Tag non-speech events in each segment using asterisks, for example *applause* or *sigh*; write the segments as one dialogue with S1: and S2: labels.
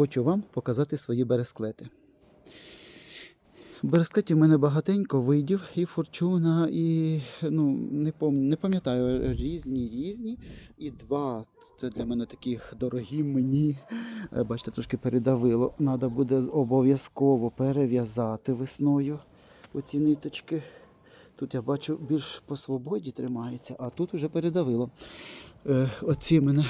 S1: хочу вам показати свої бересклети. Бересклетів в мене багатенько видів, і форчуна, і ну, не, не пам'ятаю, різні, різні. І два це для мене таких дорогі мені. Е, Бачите, трошки передавило. Треба буде обов'язково перев'язати весною оці ниточки. Тут я бачу більш по свободі тримається, а тут вже передавило. Е, оці мене,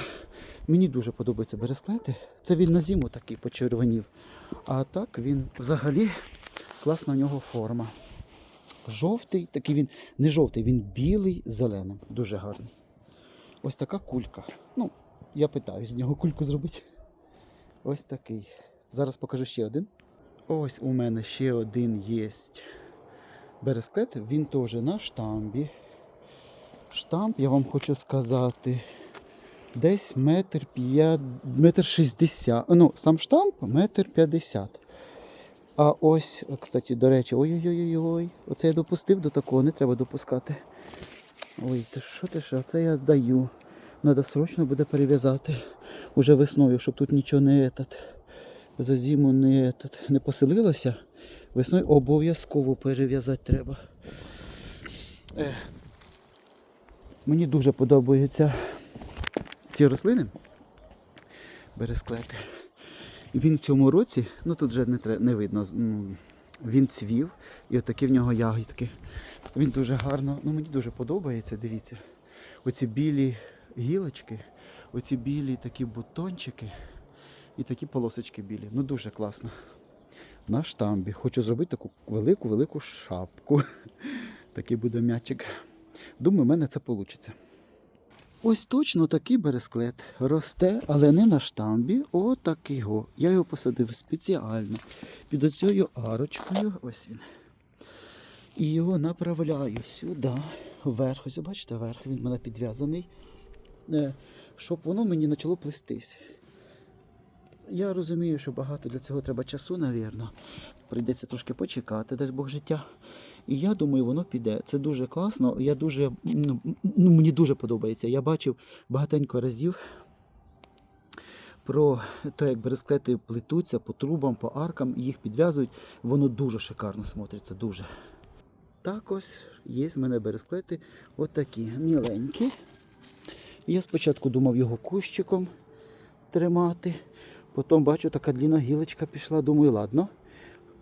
S1: мені дуже подобаються бересклети. Це він на зиму такий почервонів. А так він взагалі класна в нього форма. Жовтий, такий він не жовтий, він білий з зеленим. Дуже гарний. Ось така кулька. Ну, я питаю з нього кульку зробити. Ось такий. Зараз покажу ще один. Ось у мене ще один є бересклет. Він теж на штамбі. Штамп, я вам хочу сказати, десь метр п'ят, метр шістдесят. Ну, сам штамп метр п'ятдесят. А ось, кстати, до речі, ой-ой-ой-ой. Оце я допустив до такого, не треба допускати. Ой, ти що ти що? Це я даю. Треба срочно буде перев'язати уже весною, щоб тут нічого не етат, за зиму не, етат, не поселилося. Весною обов'язково перев'язати треба. Мені дуже подобаються ці рослини. Бересклети. Він в цьому році, ну тут вже не, не видно, ну, він цвів, і отакі в нього ягідки. Він дуже гарно, ну мені дуже подобається, дивіться. Оці білі гілочки, оці білі такі бутончики і такі полосочки білі. Ну дуже класно. На штамбі. Хочу зробити таку велику-велику шапку. *laughs* Такий буде м'ячик. Думаю, в мене це вийде. Ось точно такий бересклет росте, але не на штамбі. Отакий його. Я його посадив спеціально під оцією арочкою. Ось він. І його направляю сюди, вверх. Ось бачите, вверх він мене підв'язаний, е, щоб воно мені почало плестись. Я розумію, що багато для цього треба часу, навірно. Прийдеться трошки почекати, дасть Бог життя. І я думаю, воно піде. Це дуже класно. Я дуже, ну, ну, мені дуже подобається. Я бачив багатенько разів про те, як бересклети плетуться по трубам, по аркам, їх підв'язують. Воно дуже шикарно смотриться, дуже. Так ось є в мене бересклети отакі міленькі. Я спочатку думав його кущиком тримати. Потім бачу, така длінна гілочка пішла. Думаю, ладно.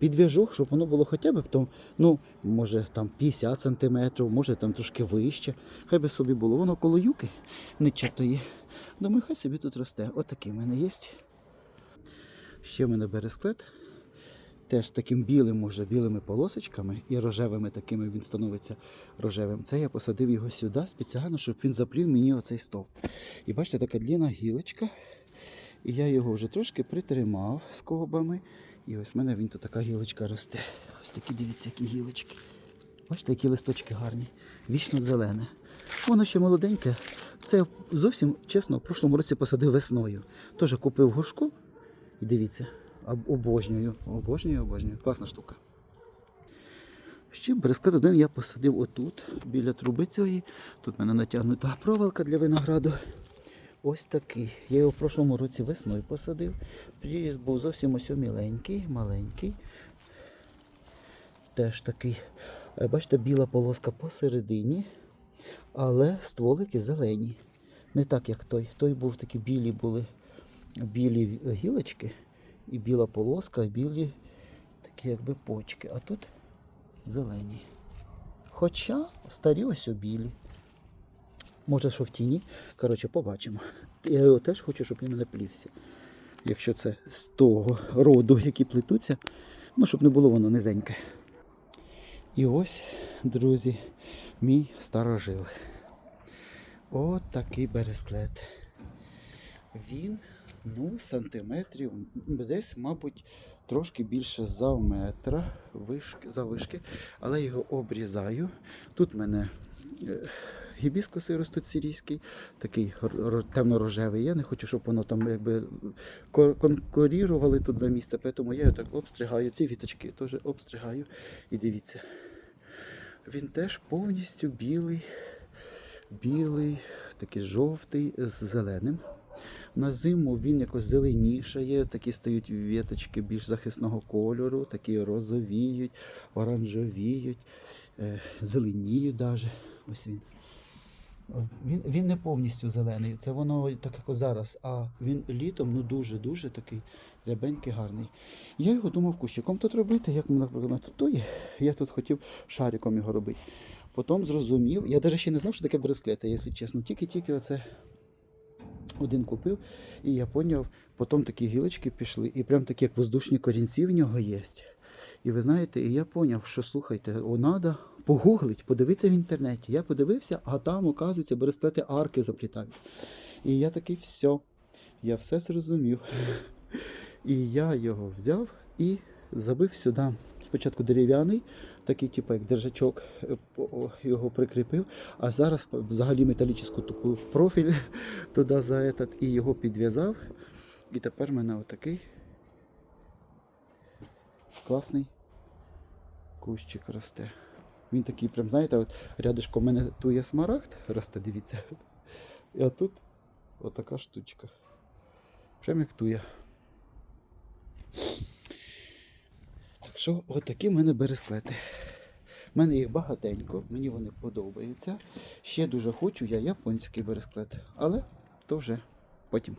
S1: Підв'яжу, щоб воно було хоча б там, ну, може там 50 сантиметрів, може там трошки вище. Хай би собі було. Воно коло юки не чатує. Думаю, хай собі тут росте. Отакий в мене є. Ще в мене бересклет. Теж з таким білим, може, білими полосочками і рожевими такими він становиться рожевим. Це я посадив його сюди спеціально, щоб він заплів мені оцей стовп. І бачите, така длінна гілочка. І я його вже трошки притримав скобами. І ось в мене він тут така гілочка росте. Ось такі дивіться, які гілочки. Бачите, які листочки гарні. Вічно зелене. Воно ще молоденьке. Це я зовсім чесно, в прошлому році посадив весною. Теж купив горшку. І дивіться, обожнюю, обожнюю, обожнюю. Класна штука. Ще бересклет один я посадив отут, біля труби цієї. Тут в мене натягнута проволока для винограду. Ось такий. Я його в прошлому році весною посадив. Приріст був зовсім ось міленький, маленький. Теж такий. Е, Бачите, біла полоска посередині, але стволики зелені. Не так, як той. Той був такі білі були білі гілочки, і біла полоска, і білі такі якби почки. А тут зелені. Хоча старі ось у білі. Може, що в тіні. Коротше, побачимо. Я його теж хочу, щоб він не плівся. Якщо це з того роду, які плетуться, ну, щоб не було воно низеньке. І ось, друзі, мій старожил. От такий бересклет. Він, ну, сантиметрів, десь, мабуть, трошки більше за метра вишки, завишки, але його обрізаю. Тут мене е, гібіскуси ростуть сирійський, такий темно-рожевий. Я не хочу, щоб воно там якби конкурірували тут за місце, тому я його так обстригаю. Ці віточки теж обстригаю. І дивіться, він теж повністю білий, білий, такий жовтий з зеленим. На зиму він якось зеленішає, такі стають віточки більш захисного кольору, такі розовіють, оранжевіють, е, зеленіють навіть. Ось він. О, Він, він не повністю зелений, це воно так як зараз, а він літом ну дуже-дуже такий рябенький, гарний. Я його думав кущиком тут робити, як наприклад, тут той. Я тут хотів шариком його робити. Потім зрозумів, я навіть ще не знав, що таке бресклети, якщо чесно. Тільки-тільки оце один купив, і я зрозумів, потім такі гілочки пішли, і прям такі як воздушні корінці в нього є. І ви знаєте, і я зрозумів, що слухайте, треба погуглить, подивитися в інтернеті. Я подивився, а там, оказується, браслети арки заплітають. І я такий, все, я все зрозумів. І я його взяв і забив сюди. Спочатку дерев'яний, такий, типу, як держачок, е, його прикріпив, а зараз взагалі металічну таку в профіль *laughs* туди за этот, і його підв'язав. І тепер в мене отакий класний кущик росте. Він такий, прям, знаєте, от рядышком у мене тут є смарагд росте, дивіться. І тут отака штучка. Прям як туя. Так що, отакі в мене бересклети. У мене їх багатенько, мені вони подобаються. Ще дуже хочу я японський бересклет, але то вже потім.